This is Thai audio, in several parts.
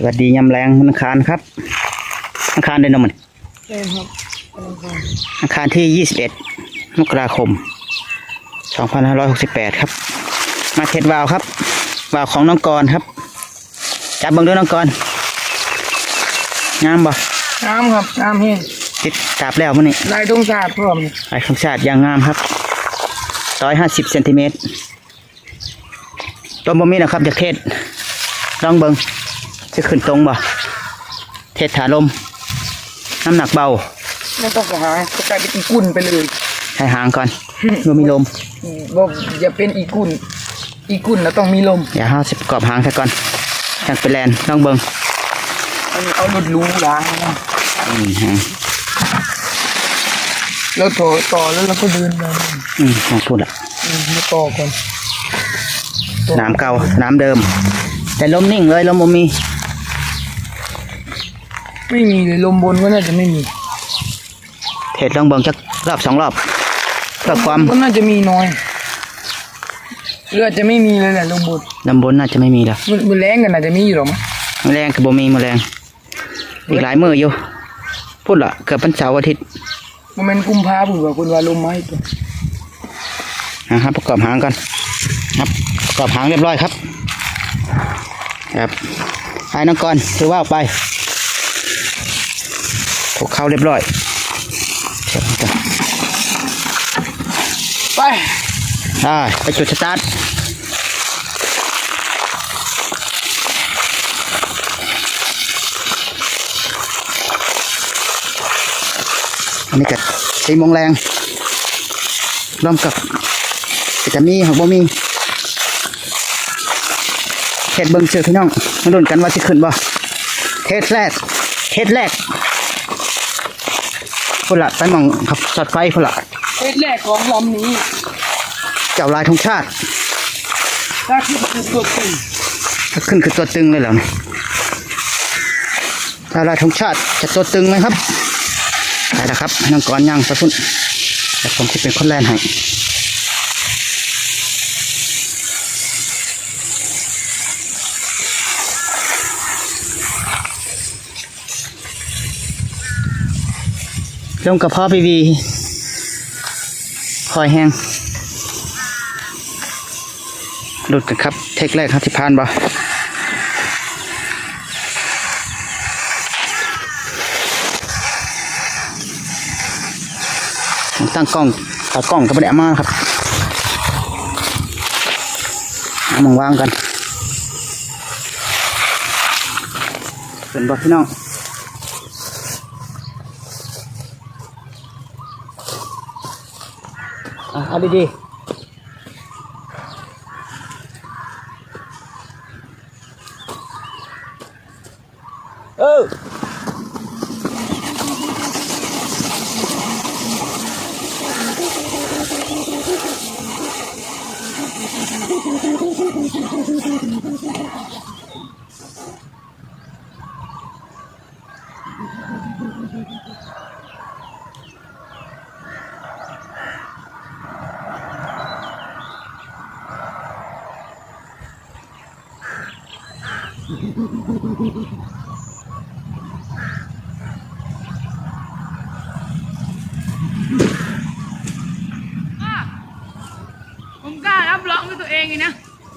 สวัสดียำแรงวันอังคารครับอังคารเดือนมันใช่ครับกำลังฟังอังคารที่ 21 มกราคม 2568 ครับ มาเทสวาล์วครับ วาล์วของน้องกรณ์ครับ จับเบังด้วยน้องกรณ์งามบ่น้ำครับน้ำแห้งติดจับแล้วมันนี่ลายดงศาสตร์พร้อมนี่ลายของชาติอย่างงามครับ150เซนติเมตรต้นบ่มีนะครับจะเทศลองเบิง จะขึ้นตรงบ่เทศถาลม น้ำหนักเบา ไม่ต้องหาจะกลายเป็นอีกุ่นไปเลยใช้หางก่อนบ่มีลมอืมบอกอย่าเป็นอีกุ่นอีกุ่นแล้วต้องมีลมเดี๋ยวเราจะประกอบหางซะก่อนจังไปแลนลองเบิงอันนี้เอารถหรูล้างนะอืมฮะแล้วต่อต่อแล้วเราก็เดินไปอืมลองพูดละอืมมาต่อก่อนน้ำเก่าน้ำเดิม แต่ลมนิ่งเลยลมบ่มี ไม่มีเลยลมบนก็น่าจะไม่มีเทศลองเบิงจักรอบสองรอบเพื่อความก็น่าจะมีน้อยเรืออาจจะไม่มีเลยแหละลมบนลำบนน่าจะไม่มีแล้วมันมันแรงกันอาจจะมีอยู่หรอกมั้งแมลงกับบ่มีแมลงอีกหลายมืออยู่พูดละเกือบเป็นเสาร์อาทิตย์มันเป็นกุมภาพันธ์ว่าคุณว่าลมไม้ตัวนะครับประกอบหางก่อนครับประกอบหางเรียบร้อยครับครับไอ้น้องกรณ์ถือว่าเอาไป ถูกเข้าเรียบร้อยเช็ดก่อนไปได้ไปจุดสตาร์ทอันนี้ก็สี่โมงแรงร่วมกับก็จะมีของบ่มีเทสเบิ้งเชื่อพี่น้องมาลุ้นกันว่าสิขึ้นบ่เทสแรกเทสแรก พุ่นละไปหมองขับสอดไฟพุ่นละเทสแรกของลำนี้เจ้าลายธงชาติถ้าขึ้นคือตัวตึงถ้าขึ้นคือตัวตึงเลยเหรอเนี่ยเจ้าลายธงชาติจะตัวตึงไหมครับได้แล้วครับให้น้องกรณ์ย่างไปพุ่นแต่ผมจะเป็นคนแรกให้ ลงกับพ่อพีวีคอยแห้งหลุดกันครับ เทคแรกครับที่ผ่านบ่ตั้งกล้องขากล้องก็ไม่ได้เอามาครับเอามาวางกันเป็นบ่พี่น้องอะ เอาดีๆเออ ผมกล้ารับรองด้วยตัวเองเลยนะ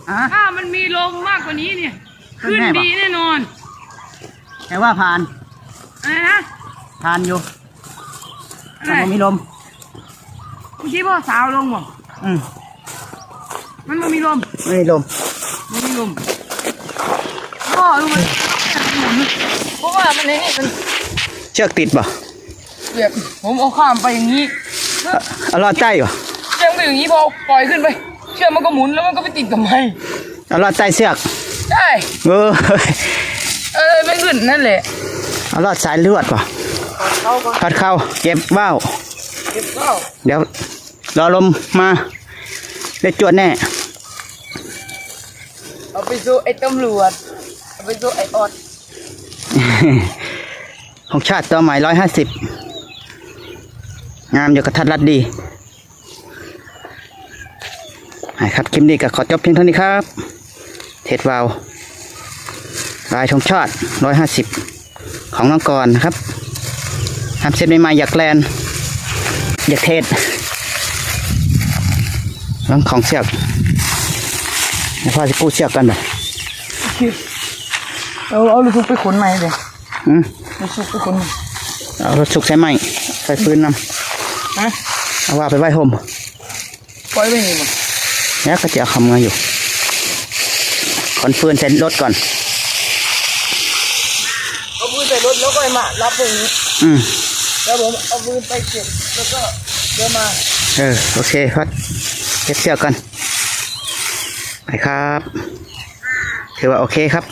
อะ ถ้ามันมีลมมากกว่านี้เนี่ย ขึ้ขึ้นนแน่ปะ ดีแน่นอนแต่ว่าผ่าน อะไรนะผ่านอยู่อะแต่ไรว่ามีลม เมื่อกี้พ่อสาวลงบอกอืมมันไม่มีลมไม่มีลมไม่มีลม พ่อรู้ไหมเพราะว่ามันในนี่มันเชือกติดบ่แบบผมเอาข้ามไปอย่างนี้เอาเอาลอดใต้บ่เชือกมันอยู่อย่างนี้พอปล่อยขึ้นไป เชือกมันก็หมุนแล้วมันก็ไปติดกับไม้เอาลอดใต้เสือกใช่เออเออไม่ขึ้นนั่นแหละเอาลอดสายลวดบ่เข้าก็พัดเข้าเก็บว่าวเก็บเข้าเดี๋ยวรอลมมาได้จวดแน่ เอาไปสู้ไอ้ตำรวจเอา ไปสู้ไอออดของชาติตัวใหม่ร้อยห้าสิบงามอยู่กระทัดรัดดีครับคลิปนี้ก็ขอจบเพียงเท่านี้ครับ เทศวาวลายธงชาติร้อยห้าสิบของน้องกรนะครับทำเสร็จใหม่ๆอยากแลนอยากเทศแล้วของเสือกเดี๋ยวพ่อจะปูเสือกกันแบบ เอาเอาลูกชุบไปขนใหม่เลยอืมลูกชุบไปขนใหม่เอารถสุกใช้ไหมใส่ฟืนนฮะำเอาว่าไปไหว้ห่มปล่อยไว้นี่มั้งแล้วก็จะเอาคำงานอยู่ขนฟืนใส่รถก่อนเอาปืนใส่รถแล้วก็มารับตรงนี้อืมแล้วผมเอาปืนไปเก็บแล้วก็เดินมาเออโอเคพัดเก็บเสือกกันไปครับ ถือว่าโอเคครับ